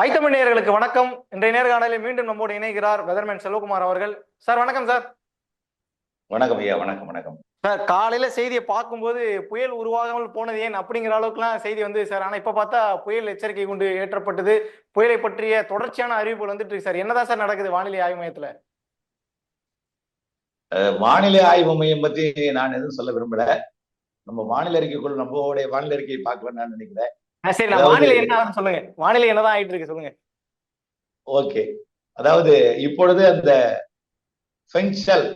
ஐத்தமிழ் நேயர்களுக்கு வணக்கம். இன்றைய நேர்காணலில் மீண்டும் நம்மோடு இணைகிறார் வெதர்மேன் செல்வகுமார் அவர்கள். சார் வணக்கம் சார். வணக்கம் ஐயா வணக்கம் வணக்கம். சார் காலையில செய்தியை பார்க்கும்போது புயல் உருவாகாமல் போனது ஏன்? அப்படிங்கிற அளவுக்குலாம் செய்தி வந்து சார். ஆனா இப்ப பார்த்தா புயல் எச்சரிக்கை கொண்டு ஏற்றப்பட்டது. புயலை பற்றிய தொடர்ச்சியான அறிவிப்புகள் வந்துட்டு இருக்கு சார். என்னதான் சார் நடக்குது வானிலை ஆய்வு மையத்துல? வானிலை ஆய்வு மையம் பத்தி நான் எதுவும் சொல்ல விரும்பல. நம்ம வானிலை அறிக்கைக்குள் நம்மளுடைய வானிலை அறிக்கையை பார்க்கலாம்னு நான் நினைக்கிறேன். சரி நான் வானிலை என்ன சொல்லுங்க. வானிலை என்னதான் ஆயிட்டு இருக்கு சொல்லுங்க. ஓகே. அதாவது இப்பொழுது அந்த ஃபெங்ஷல்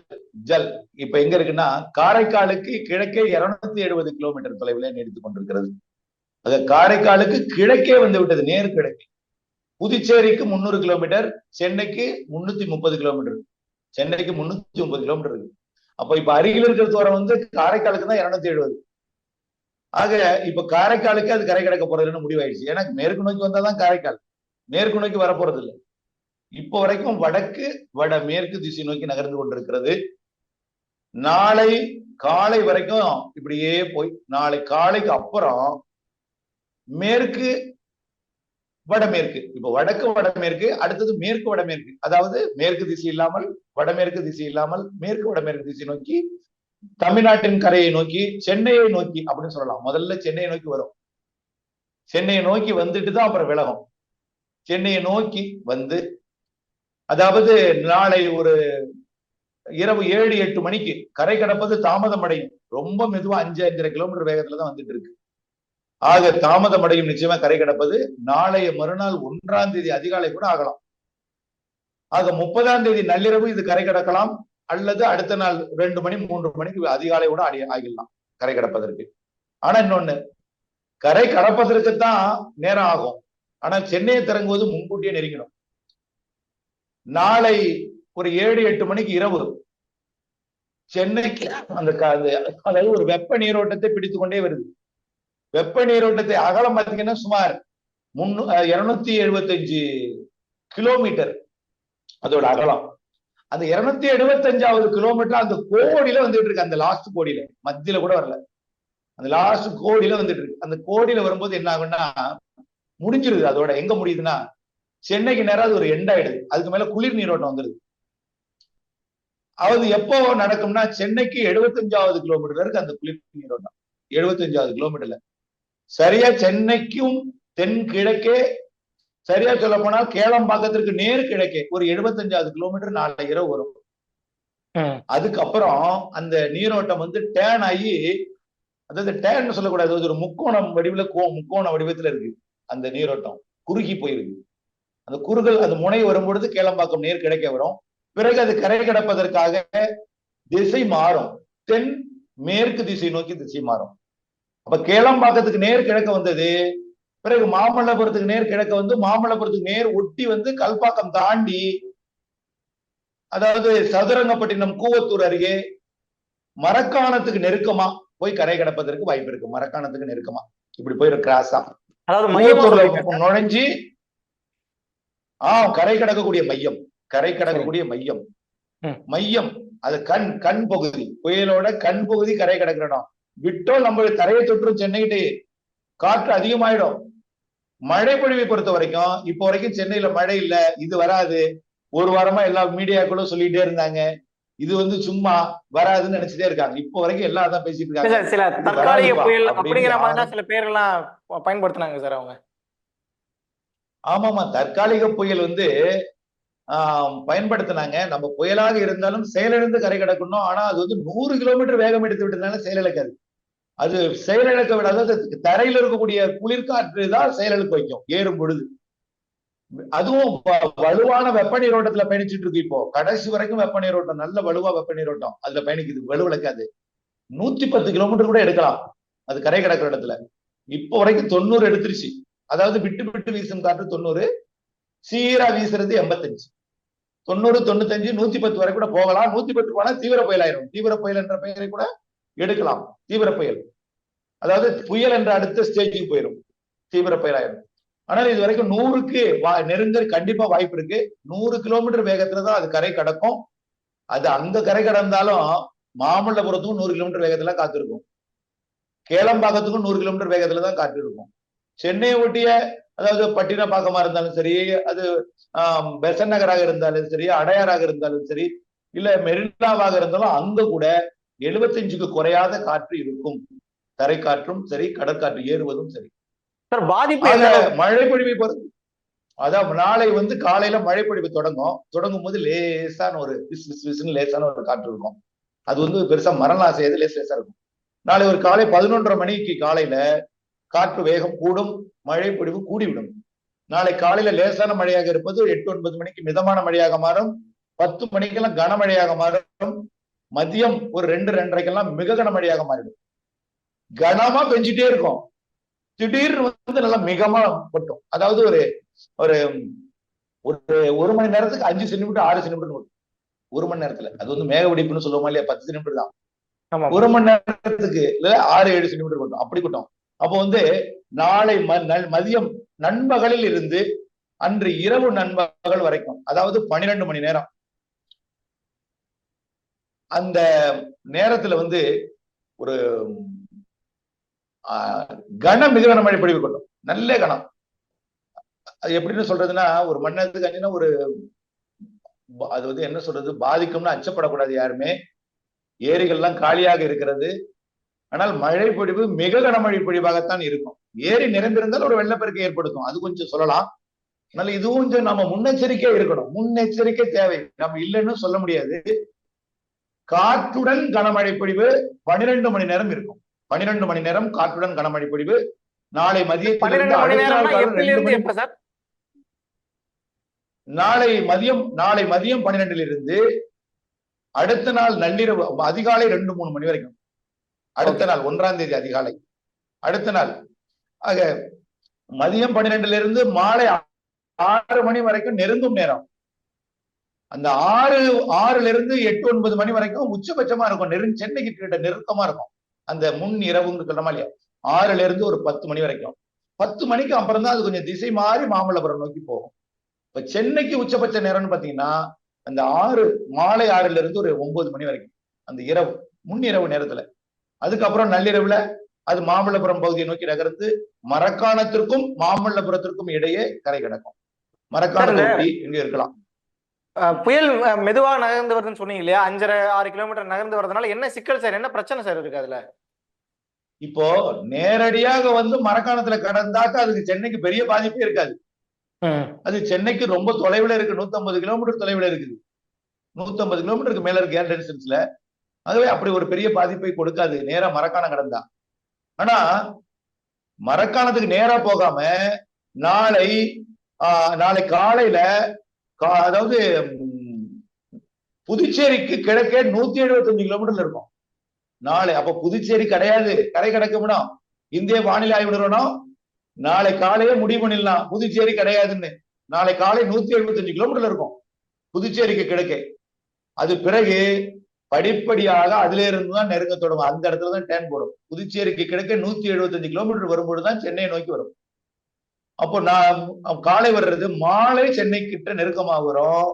ஜல் இப்ப எங்க இருக்குன்னா காரைக்காலுக்கு கிழக்கே இருநூத்தி எழுபது கிலோமீட்டர் தொலைவில் நீடித்துக் கொண்டிருக்கிறது. அது காரைக்காலுக்கு கிழக்கே வந்து விட்டது நேர் கிழக்கு. புதுச்சேரிக்கு முன்னூறு கிலோமீட்டர் சென்னைக்கு முன்னூத்தி முப்பது கிலோமீட்டர் சென்னைக்கு முன்னூத்தி முப்பது கிலோமீட்டர் இருக்கு. அப்ப இப்ப அருகில் இருக்கிற தூரம் வந்து காரைக்காலுக்கு தான் இருநூத்தி எழுபது. ஆக இப்ப காரைக்காலுக்கு அது கரை கடக்க போறதுன்னு முடிவாயிடுச்சு. ஏன்னா மேற்கு நோக்கி வந்தாதான் காரைக்கால். மேற்கு நோக்கி வரப்போறது இல்லை இப்போ வரைக்கும் வடக்கு வட மேற்கு திசை நோக்கி நகர்ந்து கொண்டிருக்கிறது. நாளை காலை வரைக்கும் இப்படியே போய் நாளை காலைக்கு அப்புறம் மேற்கு வடமேற்கு இப்ப வடக்கு வடமேற்கு அடுத்தது மேற்கு வடமேற்கு அதாவது மேற்கு திசை இல்லாமல் வடமேற்கு திசை இல்லாமல் மேற்கு வடமேற்கு திசை நோக்கி தமிழ்நாட்டின் கரையை நோக்கி சென்னையை நோக்கி அப்படின்னு சொல்லலாம். முதல்ல சென்னையை நோக்கி வரும். சென்னையை நோக்கி வந்துட்டு தான் அப்புறம் விலகும். சென்னையை நோக்கி வந்து அதாவது நாளை ஒரு இரவு ஏழு எட்டு மணிக்கு கரை கடப்பது தாமதம் அடையும். ரொம்ப மெதுவா அஞ்சு அஞ்சரை கிலோமீட்டர் வேகத்துல தான் வந்துட்டு இருக்கு. ஆக தாமதம் அடையும் நிச்சயமா கரை கடப்பது. நாளைய மறுநாள் ஒன்றாம் தேதி அதிகாலை கூட ஆகலாம். ஆக முப்பதாம் தேதி நள்ளிரவு இது கரை கடக்கலாம். அல்லது அடுத்த நாள் ரெண்டு மணி மூன்று மணிக்கு அதிகாலை கூட அடி ஆகிடலாம் கரை கடப்பதற்கு. ஆனா இன்னொன்னு கரை கடப்பதற்கு தான் நேரம் ஆகும். ஆனா சென்னையை திறங்குவது முன்கூட்டியே நெருங்கிடும். நாளை ஒரு ஏழு எட்டு மணிக்கு இரவு சென்னைக்கு அந்த அந்த அதாவது ஒரு வெப்ப நீரோட்டத்தை பிடித்து கொண்டே வருது. வெப்ப நீரோட்டத்தை அகலம் பார்த்தீங்கன்னா சுமார் முன்னூ இருநூத்தி எழுபத்தஞ்சு கிலோமீட்டர். அதோட அகலம். அந்த இருநூத்தி எழுபத்தஞ்சாவது கிலோமீட்டர் அந்த கோடியில வந்துட்டு இருக்கு. அந்த லாஸ்ட் கோடியில. மத்தியில கூட வரல. அந்த லாஸ்ட் கோடியில வந்துட்டு இருக்கு. அந்த கோடியில வரும்போது என்ன ஆகும்னா முடிஞ்சிருது. அதோட எங்க முடியுதுன்னா சென்னைக்கு நேரம் அது ஒரு எண்ட் ஆயிடுது. அதுக்கு மேல குளிர் நீரோட்டம் வந்துருது. அது எப்போ நடக்கும்னா சென்னைக்கு எழுபத்தஞ்சாவது கிலோமீட்டர் இருக்கு அந்த குளிர் நீரோட்டம். எழுபத்தஞ்சாவது கிலோமீட்டர்ல சரியா சென்னைக்கும் தென் கிழக்கே சரியா சொல்ல போனா கேளம்பாக்கத்திற்கு நேர் கிழக்கே ஒரு எழுபத்தஞ்சாவது கிலோமீட்டர் நாளை இரவு வரும். அதுக்கப்புறம் அந்த நீரோட்டம் வந்து டேன் ஆகி அதாவது டேன் சொல்லக்கூடாது அது ஒரு முக்கோணம் வடிவுல கோ- முக்கோண வடிவத்துல இருக்கு அந்த நீரோட்டம். குறுகி போயிருக்கு. அந்த குறுகல் அந்த முனை வரும்பொழுது கேளம்பாக்கம் நேர் கிடைக்க வரும். பிறகு அது கரை கடப்பதற்காக திசை மாறும். தென் மேற்கு திசை நோக்கி திசை மாறும். அப்ப கேளம்பாக்கத்துக்கு நேர் கிழக்க வந்தது பிறகு மாமல்லபுரத்துக்கு நேர் கிழக்க வந்து மாமல்லபுரத்துக்கு நேர் ஒட்டி வந்து கல்பாக்கம் தாண்டி அதாவது சதுரங்கப்பட்டினம் கூவத்தூர் அருகே மரக்காணத்துக்கு நெருக்கமா போய் கரை கடப்பதற்கு வாய்ப்பு இருக்கு. மரக்காணத்துக்கு நெருக்கமா. இப்படி போயிடும் கிராஸா அதாவது. நுழைஞ்சு ஆஹ் கரை கடக்கக்கூடிய மையம். கரை கடக்கக்கூடிய மையம். மையம். அது கண் கண் பகுதி. புயலோட கண் பகுதி கரை கடக்கிற இடம். விட்டோம் நம்ம தரையை தொற்றும் சென்னைகிட்டே காற்று அதிகமாயிடும். மழை பொழிவை பொறுத்த வரைக்கும் இப்போ வரைக்கும் சென்னையில மழை இல்ல இது வராது. ஒரு வாரமா எல்லா மீடியாக்களும் சொல்லிட்டே இருந்தாங்க. இது வந்து சும்மா வராதுன்னு நினைச்சிட்டே இருக்காங்க. இப்போ வரைக்கும் எல்லாம் அதான் பேசிட்டு இருக்காங்க. சில தற்காலிக புயல் அப்படிங்கிற மாதிரி தான் சில பேரெல்லாம் ப- பயன்படுத்துனாங்க சார் அவங்க. ஆமாமா தற்காலிக புயல் வந்து ஆஹ் பயன்படுத்தினாங்க. நம்ம புயலாக இருந்தாலும் செயலிழந்து கரை கடக்கணும். ஆனா அது வந்து நூறு கிலோமீட்டர் வேகம் எடுத்து விட்டதுனால செயலிழக்காது. அது செயலிழக்க விடாது. அது தரையில இருக்கக்கூடிய குளிர்காற்று தான் செயலிழக்க வைக்கும் ஏறும் பொழுது. அதுவும் வ- வலுவான வெப்ப நீரோட்டத்துல பயணிச்சுட்டு இருக்கு இப்போ. கடைசி வரைக்கும் வெப்ப நீரோட்டம் நல்ல வலுவா வெப்ப நீரோட்டம் அதுல பயணிக்குது வலுவிழக்காது நூத்தி பத்து கிலோமீட்டர் கூட எடுக்கலாம். அது கரை கடக்கிற இடத்துல. இப்போ வரைக்கும் தொண்ணூறு எடுத்துருச்சு. அதாவது விட்டு விட்டு வீசும் காற்று தொண்ணூறு சீரா வீசுறது எண்பத்தஞ்சு. தொண்ணூறு தொண்ணூத்தஞ்சு நூத்தி பத்து வரை கூட போகலாம். நூத்தி பத்து போனா தீவிர புயல் ஆயிரும் தீவிர புயல் என்ற பெயரை கூட எடுக்கலாம். தீவிர புயல். அதாவது புயல் என்ற அடுத்த ஸ்டேஜுக்கு போயிடும் தீவிர புயலாயிடும் ஆனால் இது வரைக்கும் நூறுக்கு வா- நெருங்க கண்டிப்பா வாய்ப்பு இருக்கு. நூறு கிலோமீட்டர் வேகத்துல தான் அது கரை கடக்கும். அது அங்க கரை கடந்தாலும் மாமல்லபுரத்துக்கும் நூறு கிலோமீட்டர் வேகத்துல காத்திருக்கும். கேளம்பாக்கத்துக்கும் நூறு கிலோமீட்டர் வேகத்துல தான் காத்திருக்கும். சென்னையை ஒட்டிய அதாவது பட்டினப்பாக்கமா இருந்தாலும் சரி அது ஆஹ் பெசன் நகராக இருந்தாலும் சரி அடையாறாக இருந்தாலும் சரி இல்ல மெரினாவாக இருந்தாலும் அங்க கூட எழுபத்தஞ்சுக்கு குறையாத காற்று இருக்கும். தரை காற்றும் சரி கடற்காற்று ஏறுவதும் சரி. சார் பாதிப்பு? மழை பொழிவை பொறுத்து அதான் நாளை வந்து காலையில மழை பொழிவு தொடங்கும். தொடங்கும் போது லேசான ஒரு விஸ் விஸ் விஸ்னு லேசான ஒரு காற்று இருக்கும். அது வந்து பெருசா மரணம் செய்யாது லேஸ் லேசா இருக்கும். நாளை ஒரு காலை பதினொன்றரை மணிக்கு காலையில காற்று வேகம் கூடும் மழை பொழிவு கூடிவிடும். நாளை காலையில லேசான மழையாக இருப்பது எட்டு ஒன்பது மணிக்கு மிதமான மழையாக மாறும். பத்து மணிக்கெல்லாம் கனமழையாக மாறும். மதியம் ஒரு ரெண்டு ரெண்டரைக்கெல்லாம் மிக கனமழையாக மாறிடும். கனமா பெஞ்சிட்டே இருக்கும். திடீர்னு வந்து நல்லா மிகமா கொட்டும். அதாவது ஒரு ஒரு ஒரு ஒரு மணி நேரத்துக்கு அஞ்சு சென்டிமீட்டர் ஆறு சென்டிமீட்டர் ஒரு மணி நேரத்துல. அது வந்து மேக வெடிப்புன்னு சொல்லுவோமா இல்லையா? பத்து சென்டிமீட்டர் தான். ஒரு மணி நேரத்துக்கு இல்ல ஆறு ஏழு சென்டிமீட்டர் கொட்டும். அப்படி கொட்டும். அப்போ வந்து நாளை மதியம் நண்பகலில் இருந்து அன்று இரவு நண்பகல் வரைக்கும் அதாவது பன்னிரெண்டு மணி நேரம் அந்த நேரத்துல வந்து ஒரு கன மிக கனமழை பொழிவு கொட்டும் நல்ல கணம். அது எப்படின்னு சொல்றதுன்னா ஒரு மணி நேரத்துக்கு அஞ்சுன்னா ஒரு அது வந்து என்ன சொல்றது? பாதிக்கும்னு அச்சப்படக்கூடாது யாருமே. ஏரிகள்லாம் காலியாக இருக்கிறது. ஆனால் மழை பொழிவு மிக கனமழை பொழிவாகத்தான் இருக்கும். ஏரி நிரம்பியிருந்தால் ஒரு வெள்ளப்பெருக்கு ஏற்படுத்தும். அது கொஞ்சம் சொல்லலாம். அதனால இதுவும் கொஞ்சம் நம்ம முன்னெச்சரிக்கையா இருக்கணும். முன்னெச்சரிக்கை தேவை. நம்ம இல்லைன்னு சொல்ல முடியாது. காற்றுடன் கனமழை பொழிவு பனிரெண்டு மணி நேரம் இருக்கும். பனிரெண்டு மணி நேரம் காற்றுடன் கனமழை பொழிவு. நாளை சார்? நாளை மதியம் நாளை மதியம் பன்னிரெண்டுல இருந்து அடுத்த நாள் நள்ளிரவு அதிகாலை ரெண்டு மூணு மணி வரைக்கும். அடுத்த நாள் ஒன்றாம் தேதி அதிகாலை. அடுத்த நாள். ஆக மதியம் பன்னிரெண்டுல இருந்து மாலை ஆறு மணி வரைக்கும் நெருங்கும் நேரம். அந்த ஆறு ஆறுல இருந்து எட்டு ஒன்பது மணி வரைக்கும் உச்சபட்சமா இருக்கும். நெரு சென்னைக்கு கிட்ட நெருக்கமா இருக்கும். அந்த முன் இரவுன்னு சொல்றமா இல்லையா? ஆறுல இருந்து ஒரு பத்து மணி வரைக்கும். பத்து மணிக்கு அப்புறம் தான் அது கொஞ்சம் திசை மாறி மாமல்லபுரம் நோக்கி போகும். இப்ப சென்னைக்கு உச்சபட்ச நேரம்னு பாத்தீங்கன்னா அந்த ஆறு மாலை ஆறுல இருந்து ஒரு ஒன்பது மணி வரைக்கும் அந்த இரவு முன்னிரவு நேரத்துல. அதுக்கப்புறம் நள்ளிரவுல அது மாமல்லபுரம் பகுதியை நோக்கி நகர்ந்து மரக்காணத்திற்கும் மாமல்லபுரத்திற்கும் இடையே கரை கிடக்கும். மரக்காணத்தை ஒட்டி இங்க இருக்கலாம். புயல் அஹ், மெதுவா நகர்ந்து வருதுன்னு சொன்னீங்க இல்லையா? அஞ்சரை ஆறு கிலோமீட்டர் நகர்ந்து வரதுனால என்ன சிக்கல் சார்? என்ன பிரச்சனை சார் இருக்கு அதுல? இப்போ நேரடியாக வந்து மரக்காணத்துல கடந்தாக்க அதுக்கு சென்னைக்கு பெரிய பாதிப்பே இருக்காது. அது சென்னைக்கு ரொம்ப தொலைவுல இருக்கு. 150 கிலோமீட்டர் தொலைவுல இருக்குது. 150 கிலோமீட்டருக்கு மேல இருக்கு ஏர் டிஸ்டன்ஸ்ல ஆகவே அப்படி ஒரு பெரிய பாதிப்பை கொடுக்காது. நேரா மரக்காணம் கடந்தா. ஆனா மரக்காணத்துக்கு நேரா போகாம நாளை நாளை காலையில அதாவது புதுச்சேரிக்கு கிழக்கே நூத்தி எழுபத்தஞ்சு கிலோமீட்டர்ல இருக்கும். நாளை அப்ப புதுச்சேரி கிடையாது. கரை கிடக்குமிடம் இந்திய வானிலை ஆய்வு நிறுவனம் நாளை காலையே முடிவு பண்ணிடலாம். புதுச்சேரி கிடையாதுன்னு. நாளை காலை நூத்தி எழுபத்தஞ்சு கிலோமீட்டர்ல இருக்கும். புதுச்சேரிக்கு கிழக்கே. அது பிறகு படிப்படியாக அதுல இருந்து தான் நெருங்க தொடங்கும். அந்த இடத்துல தான் டேன் போடும். புதுச்சேரிக்கு கிழக்கே நூத்தி எழுபத்தஞ்சு கிலோமீட்டர் வரும்போது தான் சென்னையை நோக்கி வரும். அப்போ நான் காலை வர்றது மாலை சென்னை கிட்ட நெருக்கமாக வரும்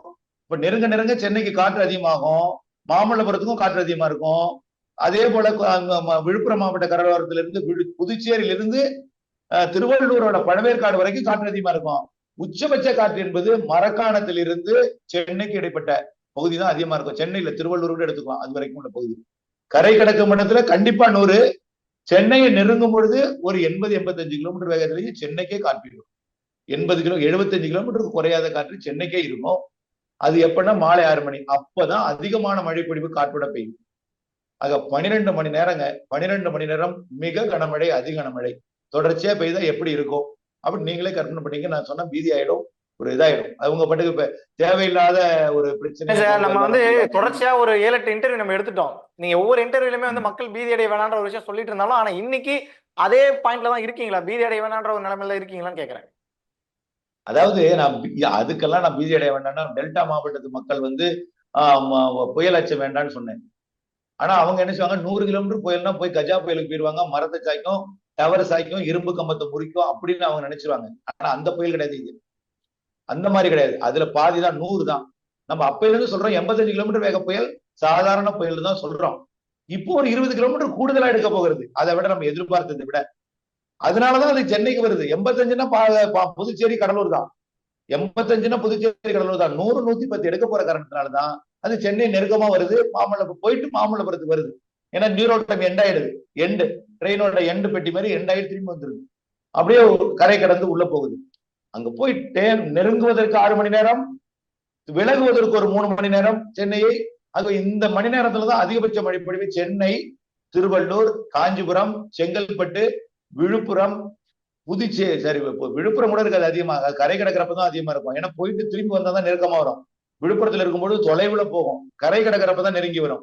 இப்ப நெருங்க நெருங்க சென்னைக்கு காற்று அதிகமாகும். மாமல்லபுரத்துக்கும் காற்று அதிகமா இருக்கும். அதே போல விழுப்புரம் மாவட்ட கடலோரத்திலிருந்து புதுச்சேரியிலிருந்து திருவள்ளூரோட பழவேற்காடு வரைக்கும் காற்று அதிகமா இருக்கும். உச்சபட்ச காற்று என்பது மரக்காணத்திலிருந்து சென்னைக்கு இடைப்பட்ட பகுதி தான் அதிகமா இருக்கும். சென்னையில திருவள்ளூர் கூட எடுத்துக்கலாம். அது வரைக்கும் உள்ள பகுதி. கரை கடக்கும் இடத்துல கண்டிப்பா நூறு சென்னையை நெருங்கும் பொழுது ஒரு எண்பது எண்பத்தஞ்சு கிலோமீட்டர் வேகத்திலேயே சென்னைக்கே காற்று எண்பது கிலோ எழுபத்தஞ்சு கிலோமீட்டருக்கு குறையாத காற்று சென்னைக்கே இருக்கும். அது எப்பன்னா மாலை ஆறு மணி. அப்பதான் அதிகமான மழைப்பொழிவு காற்றோட பெய்யும். ஆக பனிரெண்டு மணி நேரங்க பனிரெண்டு மணி நேரம் மிக கனமழை அதிக கனமழை தொடர்ச்சியா பெய்தா எப்படி இருக்கும்? அப்படி நீங்களே கற்பனை பண்ணீங்க. நான் சொன்ன பீதி ஆயிடும். ஒரு இதாயிடும். அவங்க பாட்டுக்கு இப்ப தேவையில்லாத ஒரு பிரச்சனை. சார் நம்ம வந்து தொடர்ச்சியா ஒரு ஏழு எட்டு இன்டர்வியூ நம்ம எடுத்துட்டோம். நீங்க ஒவ்வொரு இன்டர்வியூலுமே வந்து மக்கள் பீதி அடைய வேணான்ற ஒரு விஷயம் சொல்லிட்டு இருந்தாலும் ஆனா இன்னைக்கு அதே பாயிண்ட்ல தான் இருக்கீங்களா? பீதி அடைய வேணான்ற ஒரு நிலைமையில இருக்கீங்களான்னு கேக்குறேன். அதாவது நான் அதுக்கெல்லாம் நான் பீதி அடைய வேண்டாம்னா டெல்டா மாவட்டத்து மக்கள் வந்து புயல் அச்சம் வேண்டாம்னு சொன்னேன். ஆனா அவங்க என்ன செய்வாங்க? நூறு கிலோமீட்டர் புயல்னா போய் கஜா புயலுக்கு போயிருவாங்க. மரத்தை சாய்க்கும் டவர் சாய்க்கும் இரும்பு கம்பத்தை முறிக்கும் அப்படின்னு அவங்க நினைச்சிருவாங்க. ஆனா அந்த புயல் கிடையாது அந்த மாதிரி கிடையாது. அதுல பாதி தான் நூறு தான். நம்ம அப்பையில இருந்து சொல்றோம் எண்பத்தஞ்சு கிலோமீட்டர் வேக புயல் சாதாரண புயல் தான் சொல்றோம். இப்போ ஒரு இருபது கிலோமீட்டர் கூடுதலா எடுக்க போகிறது. அதை விட நம்ம எதிர்பார்த்ததை விட. அதனாலதான் அது சென்னைக்கு வருது. எண்பத்தஞ்சுன்னா பா- பா- புதுச்சேரி கடலூர் தான். எண்பத்தஞ்சுன்னா புதுச்சேரி கடலூர் தான். நூறு நூத்தி பத்து எடுக்க போற காரணத்தினாலதான் அது சென்னை நெருக்கமா வருது. மாமல்லபுரம் போயிட்டு மாமல்லபுரத்துக்கு வருது. ஏன்னா நீரோட்டம் எண்ட் ஆயிடுது. எண்டு ட்ரெயினோட எண்டு பெட்டி மாதிரி எண்ட் திரும்பி வந்துருது. அப்படியே ஒரு கரை கடந்து உள்ள போகுது. அங்க போய் நெருங்குவதற்கு ஆறு மணி நேரம் விலகுவதற்கு ஒரு மூணு மணி நேரம் சென்னையை. அது இந்த மணி நேரத்துல தான் அதிகபட்ச மழைப்பொழிவு சென்னை திருவள்ளூர் காஞ்சிபுரம் செங்கல்பட்டு விழுப்புரம் புதுச்சேரி சரி இப்போ விழுப்புரம் கூட இருக்காது அதிகமாக கரை கிடக்கிறப்ப தான் அதிகமா இருக்கும். ஏன்னா போயிட்டு திரும்பி வந்தா தான் நெருக்கமா வரும். விழுப்புரத்துல இருக்கும்போது தொலைவுல போகும். கரை கிடக்கிறப்ப தான் நெருங்கி வரும்.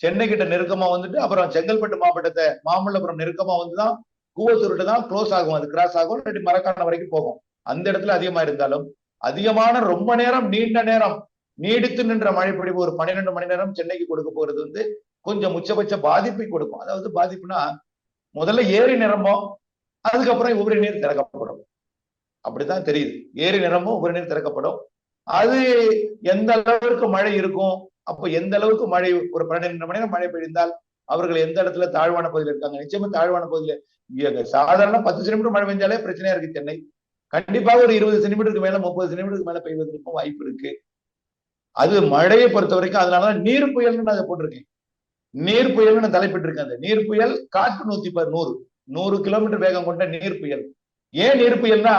சென்னை கிட்ட நெருக்கமா வந்துட்டு அப்புறம் செங்கல்பட்டு மாவட்டத்தை மாமல்லபுரம் நெருக்கமா வந்துதான் கூவத்தூர்கிட்ட தான் க்ளோஸ் ஆகும். அது கிராஸ் ஆகும் இல்லாட்டி மரக்கான வரைக்கும் போகும். அந்த இடத்துல அதிகமா இருந்தாலும் அதிகமான ரொம்ப நேரம் நீண்ட நேரம் நீடித்து நின்ற மழை பொழிவு ஒரு பன்னிரெண்டு மணி நேரம் சென்னைக்கு கொடுக்க போறது வந்து கொஞ்சம் உச்சபட்ச பாதிப்பை கொடுக்கும். அதாவது பாதிப்புனா முதல்ல ஏரி நிரம்பும் அதுக்கப்புறம் உபரி நீர் திறக்கப்படும். அப்படித்தான் தெரியுது. ஏரி நிரம்பும் உபரி நீர் திறக்கப்படும். அது எந்த அளவுக்கு மழை இருக்கும் அப்ப எந்த அளவுக்கு மழை ஒரு பன்னிரெண்டு மணி நேரம் மழை பெய்ந்தால் அவர்கள் எந்த இடத்துல தாழ்வான பகுதியில் இருக்காங்க? நிச்சயமா தாழ்வான பகுதியில சாதாரண பத்து சென்டிமீட்டர் மழை பெஞ்சாலே பிரச்சனையா இருக்கு சென்னை. கண்டிப்பாக ஒரு இருபது சென்டிமீட்டருக்கு மேல முப்பது சென்டிமீட்டருக்கு மேல பெய்வதற்கும் வாய்ப்பு இருக்கு. அது மழையை பொறுத்த வரைக்கும் அதனாலதான் நீர் புயல்னு நான் போட்டிருக்கேன். நீர் புயல்னு நான் தலைப்பிட்டிருக்கேன் அந்த நீர் புயல் காற்று நூத்தி நூறு நூறு கிலோமீட்டர் வேகம் கொண்ட நீர் புயல். ஏன் நீர் புயல்னா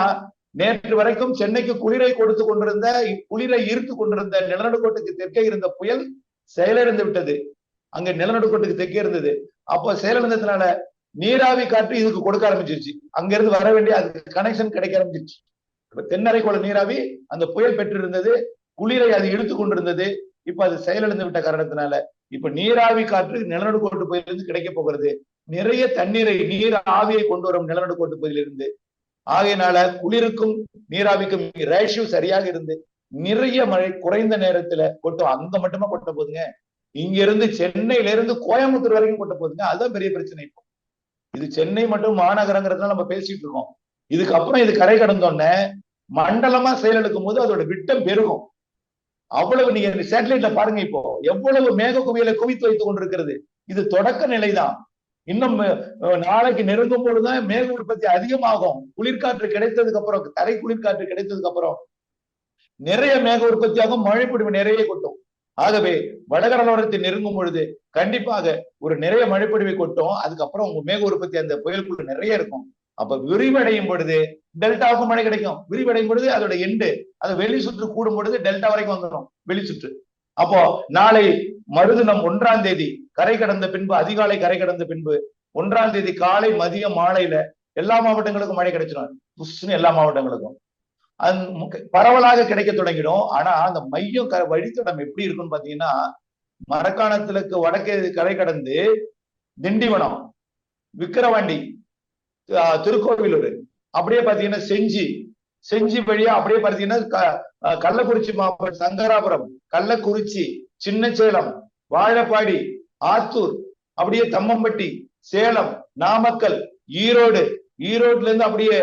நேற்று வரைக்கும் சென்னைக்கு குளிரை கொடுத்து கொண்டிருந்த குளிரை ஈர்த்து கொண்டிருந்த நிலநடுக்கோட்டுக்கு தெற்கே இருந்த புயல் செயலிழந்து விட்டது. அங்க நிலநடுக்கோட்டுக்கு தெற்கே இருந்தது. அப்போ செயலிழந்ததுனால நீராவி காற்று இதுக்கு கொடுக்க ஆரம்பிச்சிருச்சு. அங்க இருந்து வர வேண்டிய அதுக்கு கனெக்ஷன் கிடைக்க ஆரம்பிச்சிருச்சு. இப்ப தென்னரைக்கோள நீராவி அந்த புயல் பெற்றிருந்தது குளிரை அது இழுத்து கொண்டிருந்தது இப்ப அது செயலிழந்து விட்ட காரணத்தினால இப்ப நீராவி காற்று நிலநடுக்கோட்டு பகுதியிலிருந்து கிடைக்க போகிறது. நிறைய தண்ணீரை நீர் ஆவியை கொண்டு வரும் நிலநடுக்கோட்டு பகுதியிலிருந்து ஆகையினால குளிருக்கும் நீராவிக்கும் ரேஷியோ சரியாக இருந்து நிறைய மழை குறைந்த நேரத்துல கொட்டும். அங்க மட்டுமா கொட்ட போகுதுங்க இங்க இருந்து சென்னையில இருந்து கோயம்புத்தூர் வரைக்கும் கொட்ட போகுதுங்க அதுதான் பெரிய பிரச்சனை இப்போ. இது சென்னை மட்டும் மாநகரங்கிறதுனால நம்ம பேசிட்டு இருக்கோம். இதுக்கப்புறம் இது கரை கடந்தோடனே மண்டலமா செயலெடுக்கும் போது அதோட விட்டம் பெருகும். அவ்வளவு நீங்க சேட்டலைட்ல பாருங்க இப்போ. எவ்வளவு மேக குவியலை குவித்து வைத்துக் கொண்டிருக்கிறது. இது தொடக்க நிலைதான். இன்னும் நாளைக்கு நெருங்கும் பொழுதுதான் மேக உற்பத்தி அதிகமாகும். குளிர்காற்று கிடைத்ததுக்கு அப்புறம் தரை குளிர்காற்று கிடைத்ததுக்கு அப்புறம் நிறைய மேக உற்பத்தியாகும். மழை பொழிவு நிறைய கொட்டும். ஆகவே வடகடலோரத்தை நெருங்கும் பொழுது கண்டிப்பாக ஒரு நிறைய மழைப்பொழிவை கொட்டும். அதுக்கப்புறம் உங்க மேக உற்பத்தி அந்த புயலுக்குள்ள நிறைய இருக்கும். அப்ப விரிவடையும் பொழுது டெல்டாவுக்கும் மழை கிடைக்கும். விரிவடையும் பொழுது அதோட எண்டு அது வெளி சுற்று கூடும் பொழுது டெல்டா வரைக்கும் வந்துடும் வெளி சுற்று. அப்போ நாளை மறுதினம் ஒன்றாம் தேதி கரை கடந்த பின்பு அதிகாலை கரை கடந்த பின்பு ஒன்றாம் தேதி காலை மதியம் மாலையில எல்லா மாவட்டங்களுக்கும் மழை கிடைச்சிடும் புஷ்னு எல்லா மாவட்டங்களுக்கும். அது பரவலாக கிடைக்க தொடங்கிடும். ஆனா அந்த மையம் க- வழித்தடம் எப்படி இருக்கும்னு பாத்தீங்கன்னா மரக்காணத்திலுக்கு வடக்கே கரை கடந்து திண்டிவனம் விக்கிரவாண்டி திருக்கோவிலூர் அப்படியே பாத்தீங்கன்னா செஞ்சி செஞ்சி வழியா அப்படியே பாத்தீங்கன்னா க- கள்ளக்குறிச்சி மாவட்டம் சங்கராபுரம் கள்ளக்குறிச்சி சின்னசேலம் வாழப்பாடி ஆத்தூர் அப்படியே தம்மம்பட்டி சேலம் நாமக்கல் ஈரோடு ஈரோட்ல இருந்து அப்படியே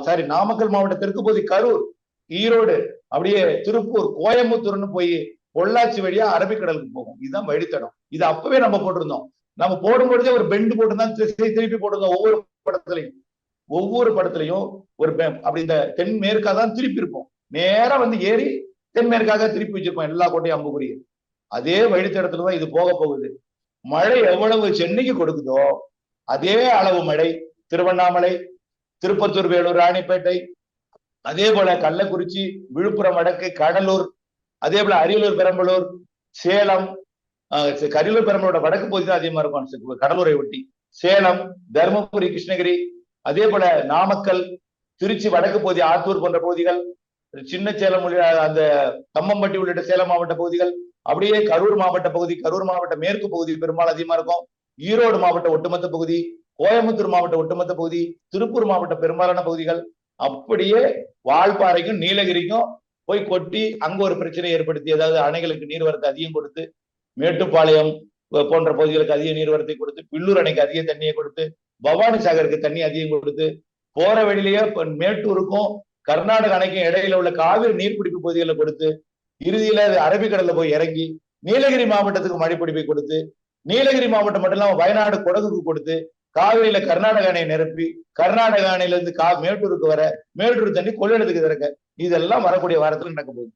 சாரி நாமக்கல் மாவட்ட தெற்கு பகுதி கரூர் ஈரோடு அப்படியே திருப்பூர் கோயம்புத்தூர்னு போய் பொள்ளாச்சி வழியா அரபிக்கடலுக்கு போகும். இதுதான் வழித்தடம். இது அப்பவே நம்ம போட்டிருந்தோம். நம்ம போடும்பொழுதே ஒரு பெண்டு போட்டுதான் திருப்பி போட்டிருந்தோம் ஒவ்வொரு படத்துலையும். ஒவ்வொரு படத்துலையும் ஒரு பெ- அப்படி இந்த தென்மேற்கா தான் திருப்பி இருப்போம் நேரா வந்து ஏறி தென்மேற்காக திருப்பி வச்சிருப்போம் எல்லா கோட்டையும் அம்புக்குரிய அதே வழித்தடத்துல தான் இது போக போகுது. மழை எவ்வளவு சென்னைக்கு கொடுக்குதோ அதே அளவு மழை திருவண்ணாமலை திருப்பத்தூர் வேலூர் ராணிப்பேட்டை அதே போல கள்ளக்குறிச்சி விழுப்புரம் வடக்கு கடலூர் அதே போல அரியலூர் பெரம்பலூர் சேலம் கரியலூர் சரி, பெரம்பலூரோட வடக்கு பகுதி தான் அதிகமா இருக்கும். கடலூரை ஒட்டி. சேலம் தருமபுரி கிருஷ்ணகிரி அதே போல நாமக்கல் திருச்சி வடக்கு பகுதி ஆத்தூர் போன்ற பகுதிகள் சின்ன சேலம் அந்த கம்மம்பட்டி உள்ளிட்ட சேலம் மாவட்ட பகுதிகள் அப்படியே கரூர் மாவட்ட பகுதி கரூர் மாவட்ட மேற்கு பகுதி பெரும்பாலும் அதிகமா இருக்கும். ஈரோடு மாவட்ட ஒட்டுமொத்த பகுதி கோயம்புத்தூர் மாவட்ட ஒட்டுமொத்த பகுதி திருப்பூர் மாவட்ட பெரும்பாலான பகுதிகள் அப்படியே வால்பாறைக்கும் நீலகிரிக்கும் போய் கொட்டி அங்க ஒரு பிரச்சனை ஏற்படுத்தி அதாவது அணைகளுக்கு நீர்வரத்து அதிகம் கொடுத்து மேட்டுப்பாளையம் போன்ற பகுதிகளுக்கு அதிக நீர்வரத்தை கொடுத்து பில்லூர் அணைக்கு அதிக தண்ணியை கொடுத்து பவானி சாகருக்கு தண்ணி அதிகம் கொடுத்து போற வழியிலேயே மேட்டூருக்கும் கர்நாடக அணைக்கும் இடையில உள்ள காவிரி நீர்பிடிப்பு பகுதிகளை கொடுத்து இறுதியில அது அரபிக்கடல்ல போய் இறங்கி நீலகிரி மாவட்டத்துக்கு மழைப்பிடிப்பை கொடுத்து நீலகிரி மாவட்டம் மட்டும் இல்லாம வயநாடு கொடகுக்கு கொடுத்து காவிரியில கர்நாடக அணையை நிரப்பி கர்நாடக அணையில இருந்து கா மேட்டூருக்கு வர மேட்டூர் தண்ணி கொள்ளிடத்துக்கு திறக்க இதெல்லாம் வரக்கூடிய வாரத்துல நடக்க போகுது.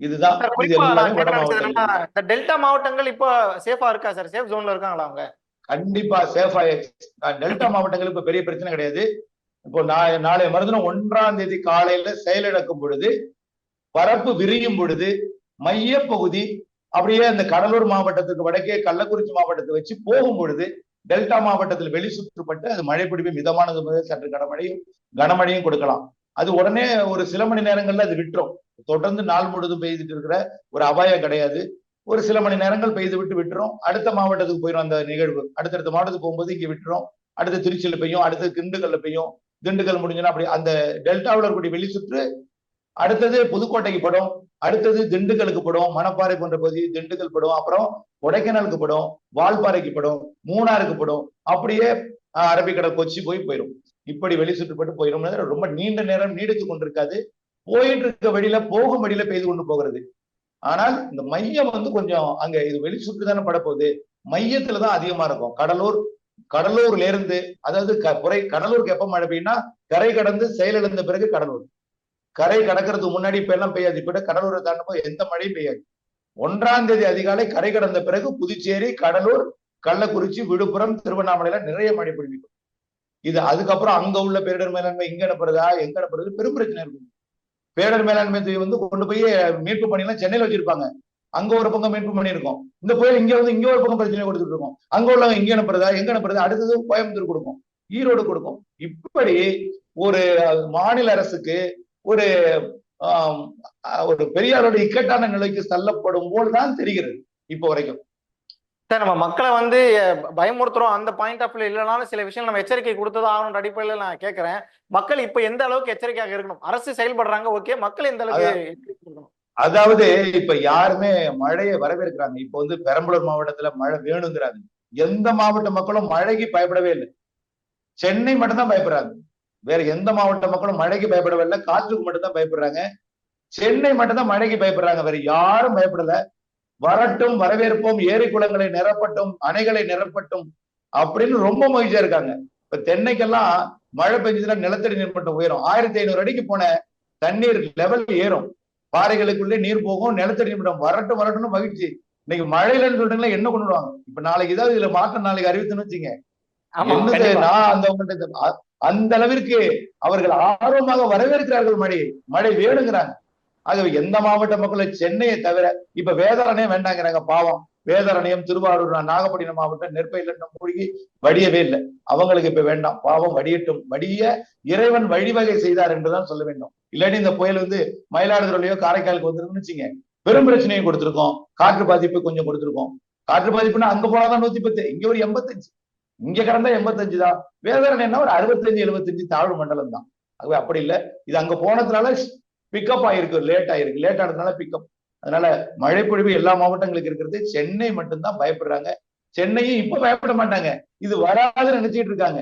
இதுதான். மாவட்டங்கள். இந்த டெல்டா மாவட்டங்கள் இப்போ சேஃபா இருக்கா சார்? சேஃப் ஜோன்ல இருக்காங்களா அவங்க? கண்டிப்பா சேஃபா டெல்டா மாவட்டங்களுக்கு இப்ப பெரிய பிரச்சனை கிடையாது. இப்போ நாளை மறுதினம் ஒன்றாம் தேதி காலையில செயலிழக்கும் பொழுது பரப்பு விரியும் பொழுது மைய பகுதி அப்படியே அந்த கடலூர் மாவட்டத்துக்கு வடக்கே கள்ளக்குறிச்சி மாவட்டத்தை வச்சு போகும் பொழுது டெல்டா மாவட்டத்தில் வெளி சுற்றுப்பட்டு அது மழை பிடிப்பு மிதமானது முதல் சற்று கனமழையும் கனமழையும் கொடுக்கலாம். அது உடனே ஒரு சில மணி நேரங்கள்ல அது விட்டுரும். தொடர்ந்து நாள் முழுதும் பெய்துட்டு இருக்கிற ஒரு அபாயம் கிடையாது. ஒரு சில மணி நேரங்கள் பெய்து விட்டு விட்டுரும். அடுத்த மாவட்டத்துக்கு போயிடும் அந்த நிகழ்வு. அடுத்தடுத்த மாவட்டத்துக்கு போகும்போது இங்க விட்டுரும். அடுத்து திருச்சியில் பெய்யும் அடுத்து திண்டுக்கல்ல பெய்யும். திண்டுக்கல் முடிஞ்சுன்னா அப்படி அந்த டெல்டாவில் இருக்கக்கூடிய வெளி சுற்று அடுத்தது புதுக்கோட்டைக்கு படம் அடுத்தது திண்டுக்கலுக்கு படம் மணப்பாறை போன்ற பகுதி திண்டுக்கல் படம் அப்புறம் கொடைக்கானலுக்கு படம் வால்பாறைக்கு படம் மூணாருக்கு படம் அப்படியே அரபிக்கடல் கொச்சி போய் போயிடும் இப்படி வெளி சுற்றுப்பட்டு போயிடும் ரொம்ப நீண்ட நேரம் நீடித்து கொண்டிருக்காது. போயிட்டு இருக்க வழியில போகும் வழியில பெய்து கொண்டு போகிறது. ஆனால் இந்த மையம் வந்து கொஞ்சம் அங்க இது வெளி சுற்று தானே படப்போகுது மையத்துல தான் அதிகமா இருக்கும். கடலூர் கடலூர்ல இருந்து அதாவது க- குறை கடலூருக்கு எப்ப மழை பெய்யும்னா கரை கடந்து செயலிழந்த பிறகு கடலூர். கரை கடக்கிறதுக்கு முன்னாடி இப்ப எல்லாம் பெய்யாது. இப்ப கடலூரை தாண்டும் எந்த மழையும் பெய்யாது. ஒன்றாம் தேதி அதிகாலை கரை கடந்த பிறகு புதுச்சேரி கடலூர் கள்ளக்குறிச்சி விழுப்புரம் திருவண்ணாமலையில நிறைய மழை பொழிவிக்கும். இது அதுக்கப்புறம் அங்க உள்ள பேரிடர் மேலாண்மை இங்க அனுப்புறதா எங்க அனுப்புறது? பெரும் பிரச்சனை இருக்கும். பேரிடர் மேலாண்மை வந்து கொண்டு போய் மீட்பு பணி எல்லாம் சென்னையில வச்சிருப்பாங்க. அங்க ஒரு பக்கம் மீட்பு பண்ணி இருக்கும். இந்த புயல் இங்க வந்து இங்க ஒரு பக்கம் பிரச்சனை கொடுத்துட்டு இருக்கோம். அங்க உள்ளவங்க இங்க அனுப்புறதா எங்க அனுப்புறதா? அடுத்தது கோயம்புத்தூர் கொடுக்கும். ஈரோடு கொடுக்கும். இப்படி ஒரு மாநில அரசுக்கு ஒரு ஒரு பெரியாரோட இக்கட்டான நிலைக்கு தள்ளப்படும் போதுதான் தெரிகிறது இப்போ வரைக்கும். சார் நம்ம மக்களை வந்து பயமுறுத்துறோம். அந்த பாயிண்ட் ஆஃப் இல்லைனாலும் சில விஷயம் நம்ம எச்சரிக்கை கொடுத்ததா ஆகணும் அடிப்படையில் நான் கேட்கறேன். மக்கள் இப்ப எந்த அளவுக்கு எச்சரிக்கையாக இருக்கணும்? அரசு செயல்படுறாங்க ஓகே. மக்கள் எந்த அளவுக்கு அதாவது இப்ப யாருமே மழையை வரவேற்கிறாங்க. இப்ப வந்து பெரம்பலூர் மாவட்டத்துல மழை வேணுங்கிறாங்க. எந்த மாவட்ட மக்களும் மழைக்கு பயப்படவே இல்லை. சென்னை மட்டும்தான் பயப்படுறாங்க. வேற எந்த மாவட்ட மக்களும் மழைக்கு பயப்படவே இல்லை காற்றுக்கு மட்டும்தான் பயப்படுறாங்க. சென்னை மட்டும்தான் மழைக்கு பயப்படுறாங்க. வேற யாரும் பயப்படல. வரட்டும் வரவேற்போம். ஏரி குளங்களை நிரப்பட்டும் அணைகளை நிரப்பட்டும் அப்படின்னு ரொம்ப மகிழ்ச்சியா இருக்காங்க. இப்ப தென்னைக்கெல்லாம் மழை பெஞ்சதுன்னா நிலத்தடி நீர் மட்டம் உயரும். ஆயிரத்தி ஐநூறு அடிக்கு போன தண்ணீர் லெவல் ஏறும். பாறைகளுக்குள்ளே நீர் போகும் நிலத்தடி நீர் வரட்டும் வரட்டும்னு மகிழ்ச்சி. இன்னைக்கு மழையிலன்னு சொல்றீங்களா என்ன கொண்டு வருவாங்க இப்ப நாளைக்கு ஏதாவது இதுல மாற்றம் நாளைக்கு அறிவித்துன்னு வச்சுங்க. நான் அந்த அந்த அளவிற்கு அவர்கள் ஆர்வமாக வரவேற்கிறார்கள் மழை மழை வேணுங்கிறாங்க. ஆகவே எந்த மாவட்ட மக்களும் சென்னையை தவிர இப்ப வேதாரணையம் வேண்டாங்கிறாங்க பாவம். வேதாரணையம் திருவாரூர் நாகப்பட்டினம் மாவட்டம் நெற்பயில மூழ்கி வடியவே இல்லை. அவங்களுக்கு இப்ப வேண்டாம். பாவம் வடியட்டும். வடிய இறைவன் வழிவகை செய்தார் என்றுதான் சொல்ல வேண்டும். இல்லாட்டி இந்த புயல் வந்து மயிலாடுதுறையிலயோ காரைக்காலுக்கு வந்துருக்குன்னு வச்சுங்க. பெரும் பிரச்சனையும் கொடுத்திருக்கோம். காற்று பாதிப்பு கொஞ்சம் கொடுத்திருக்கோம். காற்று பாதிப்புன்னா அங்க போனாதான் நூத்தி பத்து இங்க ஒரு எண்பத்தஞ்சு. இங்க கடந்தா எண்பத்தஞ்சு தான் வேதாரண்யம்னா ஒரு அறுபத்தஞ்சு எழுபத்தஞ்சு தாழ்வு மண்டலம் தான். ஆகவே அப்படி இல்ல. இது அங்க போனதுனால பிக்கப் ஆயிருக்கு லேட் ஆயிருக்கு. லேட் ஆனதுனால பிக்கப் அதனால மழைப்பொழிவு எல்லா மாவட்டங்களுக்கு இருக்கிறது. சென்னை மட்டும்தான் பயப்படுறாங்க. சென்னையும் இப்ப பயப்பட மாட்டாங்க. இது வராதுன்னு நினைச்சிட்டு இருக்காங்க.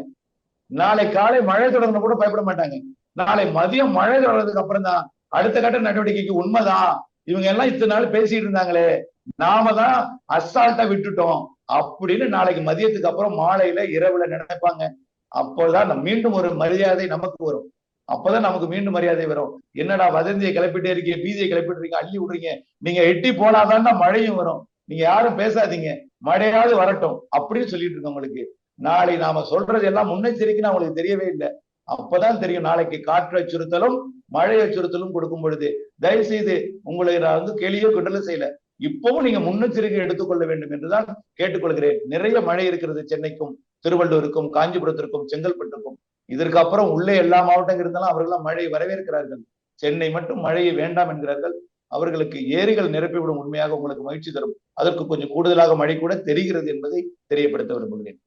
நாளை காலை மழை தொடங்கின கூட பயப்பட மாட்டாங்க. நாளை மதியம் மழை தொடர்றதுக்கு அப்புறம் தான் அடுத்த கட்ட நடவடிக்கைக்கு உண்மைதான். இவங்க எல்லாம் இத்தனை நாள் பேசிட்டு இருந்தாங்களே. நாம தான் அசால்ட்டா விட்டுட்டோம். அப்படின்னு நாளைக்கு மதியத்துக்கு அப்புறம் மாலையில இரவுல நினைப்பாங்க. அப்போதான் மீண்டும் ஒரு மரியாதை நமக்கு வரும். அப்பதான் நமக்கு மீண்டும் மரியாதை வரும். என்னடா வதந்தியை கிளப்பிட்டே இருக்கீங்க பீதியை கிளப்பிட்டு இருக்கீங்க அள்ளி விடுறீங்க. நீங்க எட்டி போனாதான் மழையும் வரும். நீங்க யாரும் பேசாதீங்க. மழையாவது வரட்டும் அப்படின்னு சொல்லிட்டு இருக்கோம் உங்களுக்கு. நாளை நாம சொல்றது எல்லாம் முன்னெச்சரிக்கைன்னு அவங்களுக்கு தெரியவே இல்லை. அப்பதான் தெரியும் நாளைக்கு காற்று அச்சுறுத்தலும் மழை அச்சுறுத்தலும் கொடுக்கும் பொழுது. தயவு செய்து உங்களை நான் வந்து கேலியோ கிண்டலும் செய்யல. இப்பவும் நீங்க முன்னெச்சரிக்கை எடுத்துக்கொள்ள வேண்டும் என்றுதான் கேட்டுக்கொள்கிறேன். நிறைய மழை இருக்கிறது சென்னைக்கும் திருவள்ளூருக்கும் காஞ்சிபுரத்திற்கும் செங்கல்பட்டுக்கும். இதற்கு அப்புறம் உள்ளே எல்லா மாவட்டங்கள் இருந்தாலும் அவர்கள்லாம் மழையை வரவேற்கிறார்கள். சென்னை மட்டும் மழையை வேண்டாம் என்கிறார்கள். அவர்களுக்கு ஏரிகள் நிரப்பிவிடும் உண்மையாக உங்களுக்கு மகிழ்ச்சி தரும். அதற்கு கொஞ்சம் கூடுதலாக மழை கூட தெரிகிறது என்பதை தெரியப்படுத்த விரும்புகிறேன்.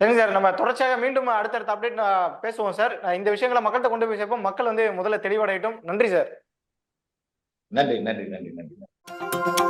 சரிங்க சார் நம்ம தொடர்ச்சியாக மீண்டும் அடுத்தடுத்த அப்டேட் பேசுவோம் சார். இந்த விஷயங்களை மக்கள்கிட்ட கொண்டு போய் சேர்ப்போம். மக்கள் வந்து முதல்ல தெளிவடையட்டும். நன்றி சார். நன்றி நன்றி நன்றி நன்றி.